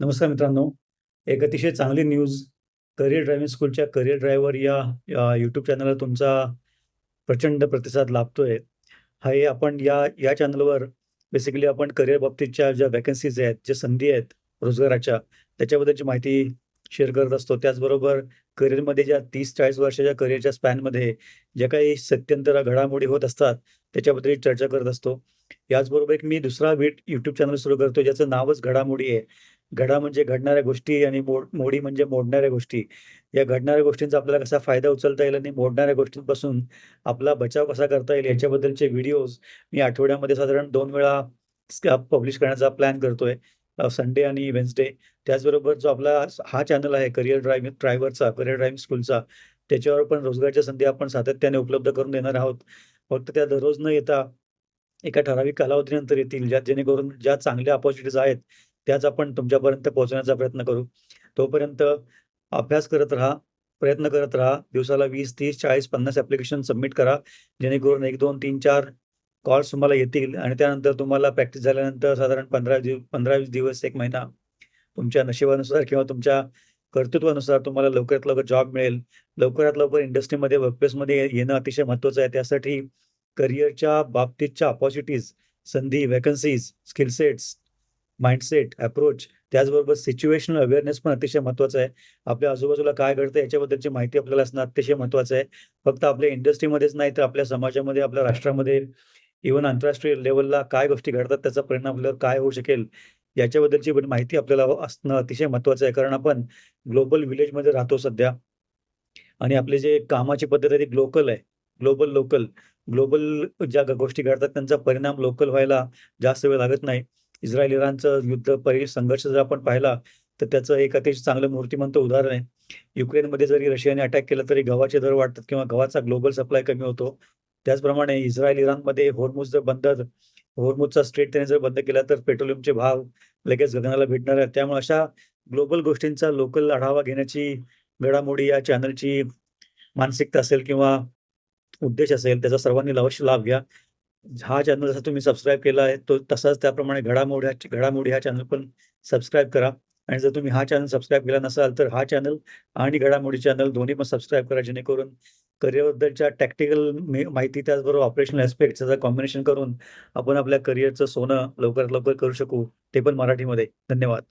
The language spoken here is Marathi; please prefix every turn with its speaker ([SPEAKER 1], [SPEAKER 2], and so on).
[SPEAKER 1] नमस्कार मित्रांनो. एक अतिशय चांगली न्यूज करियर ड्रायव्हिंग स्कूलच्या करियर ड्रायव्हर या यूट्यूब चॅनलला तुमचा प्रचंड प्रतिसाद लाभतोय. हा हे आपण या या चॅनलवर बेसिकली आपण करिअर बाबतीतच्या ज्या व्हॅकन्सीज आहेत, ज्या संधी आहेत रोजगाराच्या, त्याच्याबद्दलची माहिती शेअर करत असतो. त्याचबरोबर करिअरमध्ये ज्या 30-40 वर्षाच्या करिअरच्या स्पॅनमध्ये ज्या काही सत्यंतर घडामोडी होत असतात, त्याच्याबद्दल चर्चा करत असतो. याचबरोबर एक मी दुसरा वीट यूट्यूब चॅनल सुरू करतो ज्याचं नावच घडामोडी आहे. घडा म्हणजे घडणाऱ्या गोष्टी आणि मोड मोडी म्हणजे मोडणाऱ्या गोष्टी. या घडणाऱ्या गोष्टींचा आपल्याला कसा फायदा उचलता येईल आणि मोडणाऱ्या गोष्टींपासून आपला बचाव कसा करता येईल याच्याबद्दलचे व्हिडिओज मी आठवड्यामध्ये साधारण दोन वेळा पब्लिश करण्याचा प्लॅन करतोय. संडे आणि वेन्सडे त्याचबरोबर जो आपला हा चॅनल आहे करिअर ड्रायव्हिंग ड्रायव्हरचा, करिअर ड्रायव्हिंग स्कूलचा, त्याच्यावर पण रोजगारच्या संधी आपण सातत्याने उपलब्ध करून देणार आहोत. फक्त त्या दररोज न येता एका ठराविक कालावधीनंतर येतील, ज्या जेणेकरून ज्या चांगल्या अपॉर्च्युनिटीज आहेत, त्याच आपण तुमच्यापर्यंत पोहोचण्याचा प्रयत्न करू. तोपर्यंत अभ्यास करत राहा, प्रयत्न करत राहा. दिवसाला वीस तीस चाळीस पन्नास ऍप्लिकेशन सबमिट करा. जेणेकरून 1, 2, 3, 4 कॉल्स तुम्हाला येतील आणि त्यानंतर तुम्हाला प्रॅक्टिस झाल्यानंतर साधारण 15 दिव 15-20 दिवस, एक महिना तुमच्या नशिबानुसार किंवा तुमच्या कर्तृत्वानुसार तुम्हाला लवकरात लवकर जॉब मिळेल. लवकरात लवकर इंडस्ट्रीमध्ये, वर्कप्लेसमध्ये येणं अतिशय महत्त्वाचं आहे. त्यासाठी करियरच्या बाबतीतच्या अपॉर्च्युनिटीज, संधी, vacancies, skill sets, mindset, approach त्याचबरोबर सिच्युएशनल अवेअरनेस पण अतिशय महत्त्वाचं आहे. आपल्या आजूबाजूला काय घडतंय याच्याबद्दलची माहिती आपल्याला असणं अतिशय महत्त्वाचं आहे. फक्त आपल्या इंडस्ट्रीमध्येच नाही, तर आपल्या समाजामध्ये, आपल्या राष्ट्रामध्ये, इव्हन आंतरराष्ट्रीय लेवलला काय गोष्टी घडतात, त्याचा परिणाम आपल्यावर काय होऊ शकेल, याच्याबद्दलची पण माहिती आपल्याला असणं अतिशय महत्त्वाचं आहे. कारण आपण ग्लोबल विलेजमध्ये राहतो सध्या आणि आपली जे कामाची पद्धत आहे ती ग्लोकल आहे. Global, local. ग्लोबल ज्या गोष्टी घडतात त्यांचा परिणाम लोकल व्हायला जास्त वेळ लागत नाही. इस्रायल-इराणचं युद्ध, पहिले संघर्ष जर आपण पाहिला, तर त्याचं एक अतिशय चांगलं मूर्तिमंत उदाहरण आहे. युक्रेनमध्ये जरी रशियाने अटॅक केला, तरी गव्हाचे दर वाढतात किंवा गव्हाचा ग्लोबल सप्लाय कमी होतो. त्याचप्रमाणे इस्रायल-इराणमध्ये होर्मुझ जर बंद होर्मुझचा स्ट्रेट त्याने जर बंद केला, तर पेट्रोलियमचे भाव लगेच गगनाला भेटणार आहेत. त्यामुळे अशा ग्लोबल गोष्टींचा लोकल आढावा घेण्याची घडामोडी या चॅनलची मानसिकता असेल किंवा उद्देश असेल, त्याचा सर्वांनी अवश्य लाभ घ्या. हा चॅनल जसा तुम्ही सबस्क्राईब केला आहे, तो तसाच त्याप्रमाणे घडामोडी घडामोडी हा चॅनल पण सबस्क्राईब करा आणि जर तुम्ही हा चॅनल सबस्क्राईब केला नसाल, तर हा चॅनल आणि घडामोडी चॅनल दोन्ही पण सबस्क्राईब करा. जेणेकरून करिअरबद्दलच्या टॅक्टिकल माहिती त्याचबरोबर ऑपरेशनल ॲस्पेक्ट्स याचं कॉम्बिनेशन करून आपण आपल्या करिअरचं सोनं लवकरात लवकर करू शकू, ते पण मराठीमध्ये. धन्यवाद.